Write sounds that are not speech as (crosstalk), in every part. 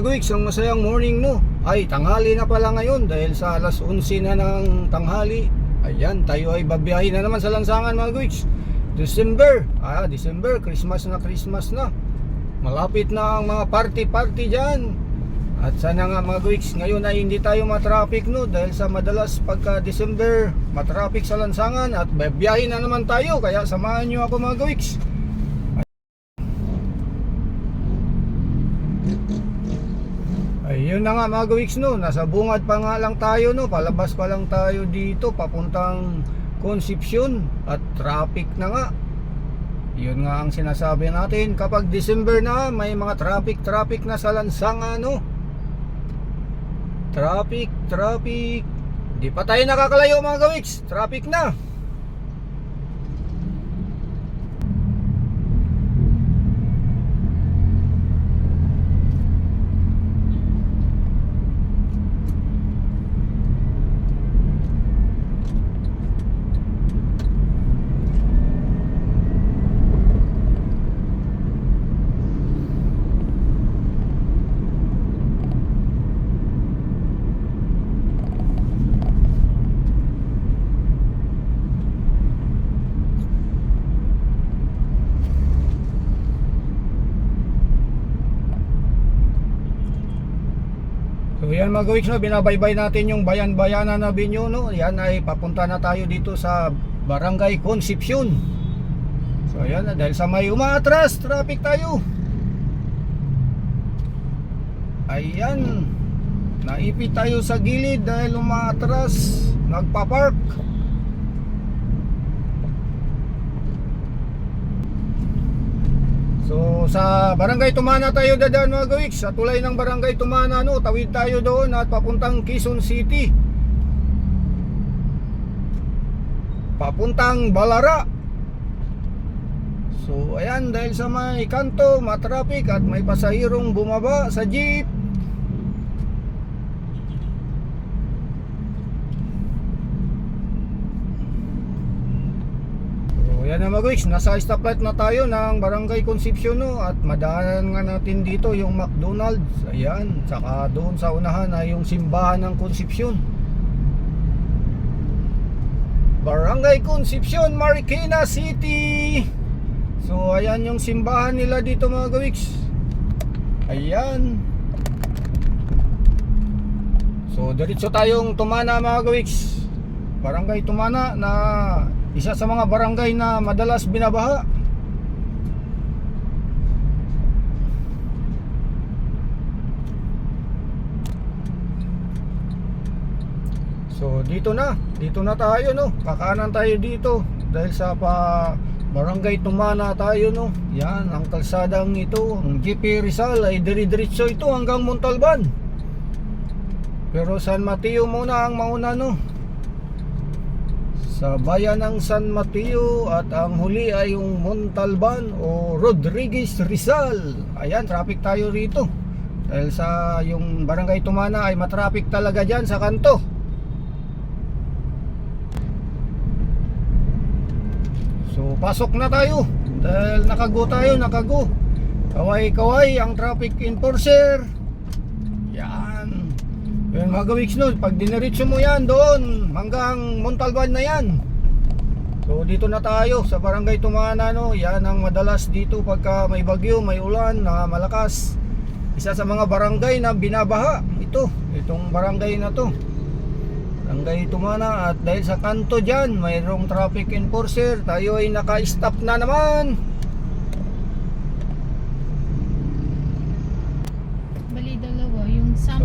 mga guwiks, ang masayang morning no. Ay, tanghali na pala ngayon dahil sa alas 11 na ng tanghali. Ayan, tayo ay babiyahin na naman sa lansangan mga guwiks. December, ah, December, Christmas na Christmas na. Malapit na ang mga party-party dyan. At sana nga mga guwiks, ngayon ay hindi tayo matraffic no dahil sa madalas pagka December, matraffic sa lansangan at babiyahin na naman tayo. Kaya samahan nyo ako mga guwiks. Ayun na nga mga gawiks no, nasa bungad pa nga lang tayo no, palabas pa lang tayo dito papuntang Concepcion at traffic na nga. Yun nga ang sinasabi natin kapag December na may mga traffic traffic na sa lansangan no. Traffic, traffic. Di pa tayo nakakalayo mga gawiks, traffic na. So yan mga gawiks no, binabaybay natin yung bayan-bayanan na binyo no. Yan ay papunta na tayo dito sa Barangay Concepcion. So yan dahil sa may umaatras, traffic tayo. Ayan. Naipit tayo sa gilid dahil umaatras, nagpa-park. So sa Barangay Tumana tayo dadaan mga gawiks Sa tulay ng Barangay Tumana no, Tawid tayo doon at papuntang Quezon City. Papuntang Balara. So ayan dahil sa may kanto Matraffic at may pasahirong bumaba sa jeep So yan na mga guys, nasa stoplight na tayo ng Barangay Concepcion no at madaanan nga natin dito yung McDonald's. Ayan, saka doon sa unahan ay yung simbahan ng Concepcion. Barangay Concepcion, Marikina City. So ayan yung simbahan nila dito mga gawiks. Ayan. So diretso tayong Tumana mga gawiks. Barangay Tumana na isa sa mga barangay na madalas binabaha. So dito na, dito na tayo no. Kakanan tayo dito dahil sa pa Barangay Tumana tayo no. Yan ang kalsadang ito, ang GP Rizal ay dire-diretso ito hanggang Montalban. Pero San Mateo muna ang mauna no sa bayan ng San Mateo at ang huli ay yung Montalban o Rodriguez Rizal. Ayan, traffic tayo rito. Dahil sa yung barangay Tumana ay matraffic talaga dyan sa kanto. So, pasok na tayo. Dahil nakago tayo, nakago. Kaway-kaway ang traffic enforcer. Yan. Mga gawiks nun, pag diniritso mo yan doon hanggang Montalban na yan. So dito na tayo sa Barangay Tumana no. Yan ang madalas dito pagka may bagyo, may ulan na malakas. Isa sa mga barangay na binabaha. Ito, itong barangay na to. Barangay Tumana at dahil sa kanto diyan, mayroong traffic enforcer. Tayo ay naka-stop na naman.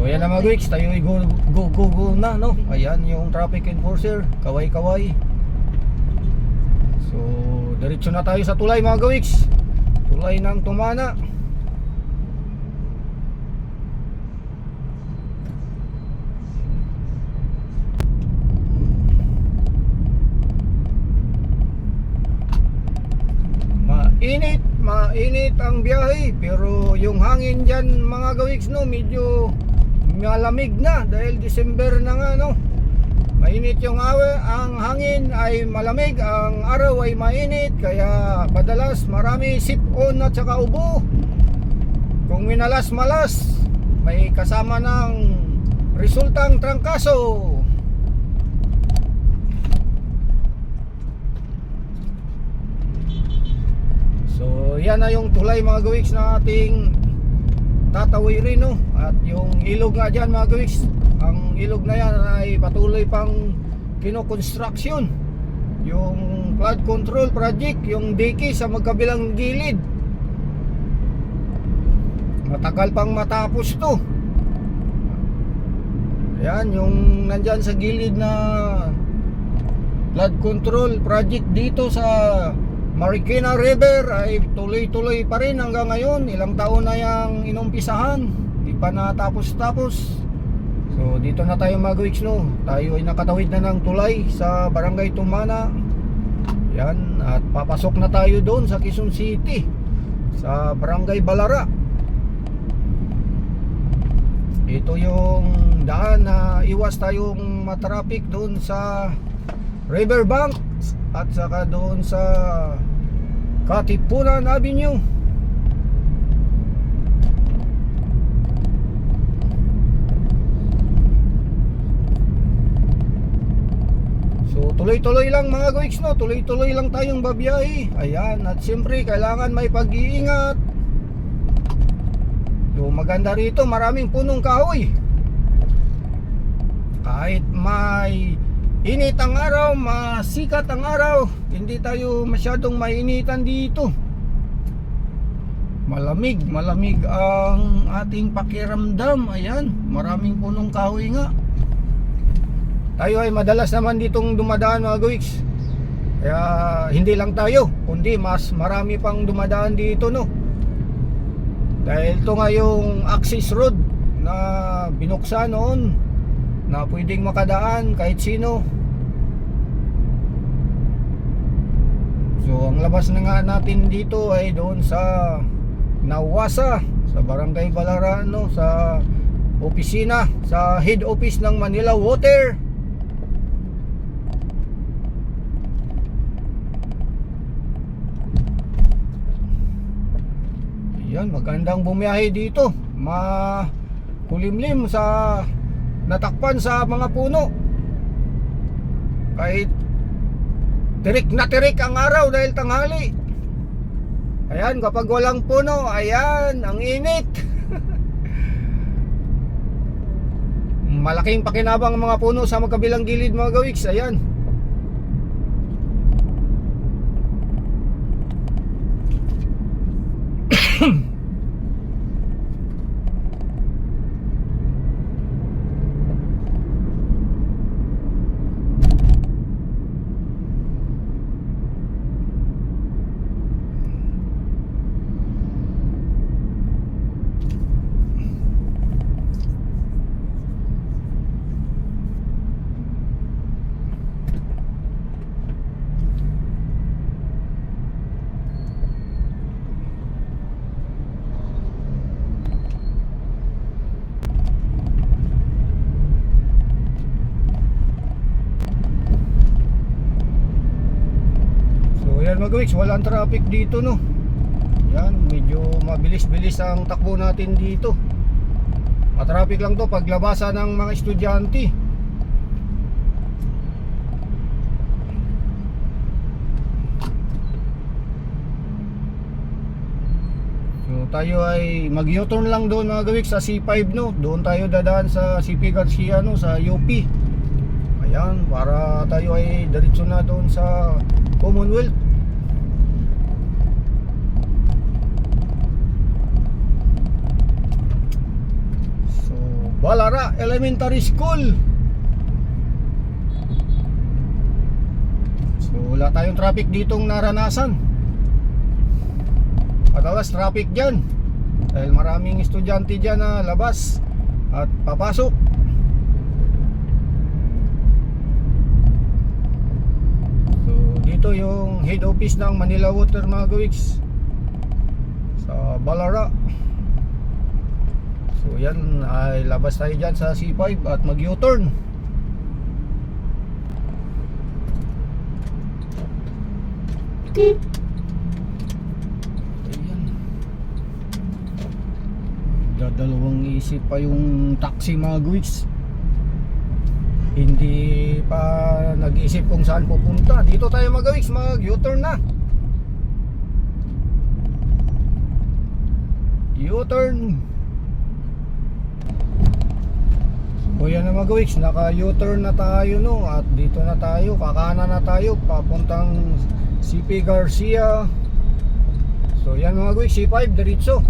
Ayan na mga weeks, tayo ay go, go, go, go na no. Ayan yung traffic enforcer, kaway-kaway. So diretso na tayo sa tulay mga gawiks. Tulay ng Tumana. Mainit, mainit ang biyahe pero yung hangin diyan mga gawiks no medyo malamig na dahil December na nga no. Mainit yung awe, ang hangin ay malamig, ang araw ay mainit kaya madalas marami sip-on at saka ubo. Kung minalas-malas, may kasama ng resultang trangkaso. So, yan na yung tulay mga gawiks na ating tatawirin no. At yung ilog nga dyan mga gawiks, ang ilog na yan ay patuloy pang kinokonstruksyon. Yung flood control project, yung diki sa magkabilang gilid. Matagal pang matapos to. Yan, yung nandyan sa gilid na flood control project dito sa Marikina River ay tuloy-tuloy pa rin hanggang ngayon. Ilang taon na yung inumpisahan. Di pa natapos-tapos. So dito na tayo weeks no. Tayo ay nakatawid na ng tulay sa Barangay Tumana. Yan. At papasok na tayo doon sa Quezon City. Sa Barangay Balara. Ito yung daan na iwas tayong matraffic doon sa Riverbank at saka doon sa Katipunan Avenue. So tuloy-tuloy lang mga guys no, tuloy-tuloy lang tayong babiyahe. Ayan, at siyempre kailangan may pag-iingat. Yung maganda rito, maraming punong kahoy. Kahit may init ang araw, masikat ang araw, hindi tayo masyadong mainitan dito. Malamig, malamig ang ating pakiramdam. Ayan, maraming punong kahoy nga. Tayo ay madalas naman ditong dumadaan mga guwiks. Kaya hindi lang tayo, kundi mas marami pang dumadaan dito no. Dahil ito nga yung access road na binuksan noon na pwedeng makadaan kahit sino. So ang labas na nga natin dito ay doon sa Nawasa sa Barangay Balarano sa opisina sa head office ng Manila Water. Yan, magandang bumiyahe dito. Ma kulimlim sa natakpan sa mga puno. Kahit tirik na tirik ang araw dahil tanghali. Ayan kapag walang puno ayan ang init. (laughs) Malaking pakinabang ang mga puno sa magkabilang gilid mga gawiks ayan. Hmm. (coughs) 2 weeks walang traffic dito no? Yan medyo mabilis-bilis ang takbo natin dito. Matraffic lang to paglabasa ng mga estudyante. So, tayo ay mag U-turn lang doon mga gawik sa C5 no? Doon tayo dadaan sa CP Garcia no? Sa UP ayan para tayo ay diretso na doon sa Commonwealth. Balara Elementary School. So, wala tayong traffic ditong naranasan. Madalas traffic dyan. Dahil maraming estudyante dyan na labas at papasok. So, dito yung head office ng Manila Water mga gawiks sa Balara. So, yan ay labas tayo dyan sa C5 at mag U-turn. Ayan. Nagdadalawang isip pa yung taxi mga guwiks. Hindi pa nag-isip kung saan pupunta. Dito tayo mga guwiks, mag U-turn na. U-turn. O na mga guwiks, naka U-turn na tayo no at dito na tayo, kakana na tayo papuntang CP Garcia. So yan mga guwiks, C5 diretso.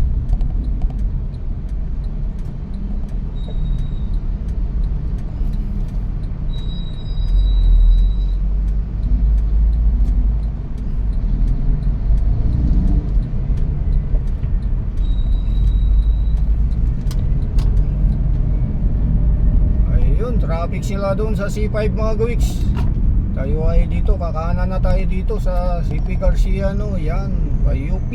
Ayun, traffic sila doon sa C5 mga gawiks. Tayo ay dito, kakanan na tayo dito sa CP Garcia no. Yan, UP.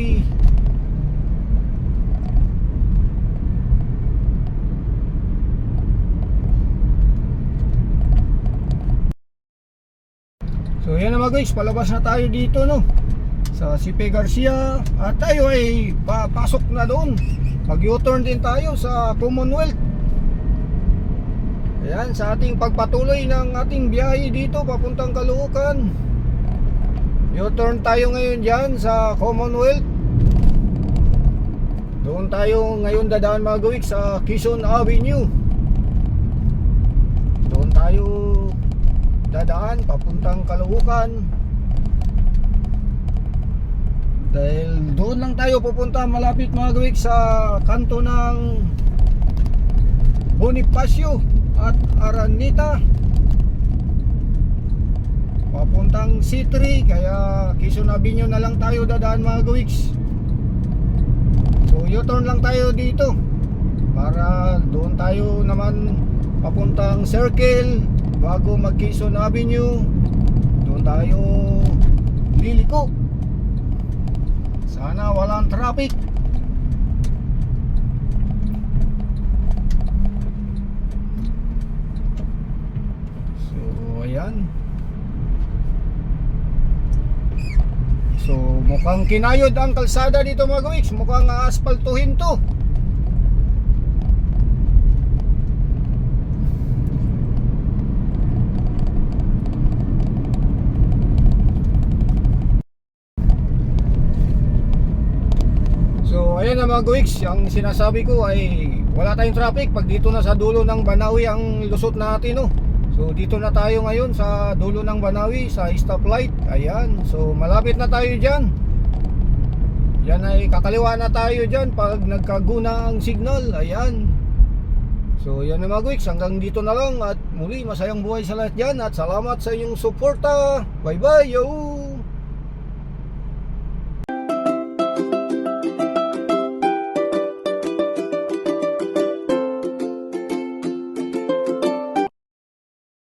So yan na mga guys, palabas na tayo dito no sa CP Garcia at tayo ay papasok na doon. Mag U-turn din tayo sa Commonwealth. Ayan, sa ating pagpatuloy ng ating biyahe dito papuntang Caloocan. U-turn tayo ngayon dyan sa Commonwealth. Doon tayo ngayon dadaan mga gawik sa Quezon Avenue. Doon tayo dadaan papuntang Caloocan. Dahil doon lang tayo pupunta malapit mga gawik sa kanto ng Bonifacio at Aranita. Papuntang C3 kaya Quezon Avenue na lang tayo dadaan mga gawiks so U-turn lang tayo dito para doon tayo naman papuntang Circle bago mag Quezon Avenue doon tayo liliko. Sana walang traffic So, ayan. So, mukhang kinayod ang kalsada dito mga gawiks. Mukhang aaspaltuhin to. So, ayan mga gawiks. Ang sinasabi ko ay wala tayong traffic pag dito na sa dulo ng Banawi ang lusot natin, no. So dito na tayo ngayon sa dulo ng Banawi sa stoplight. Ayan. So malapit na tayo diyan. Yan ay kakaliwa na tayo diyan pag nagkaguna ang signal. Ayan. So yan na mga guwiks, hanggang dito na lang at muli masayang buhay sa lahat dyan at salamat sa inyong suporta. Bye bye yo!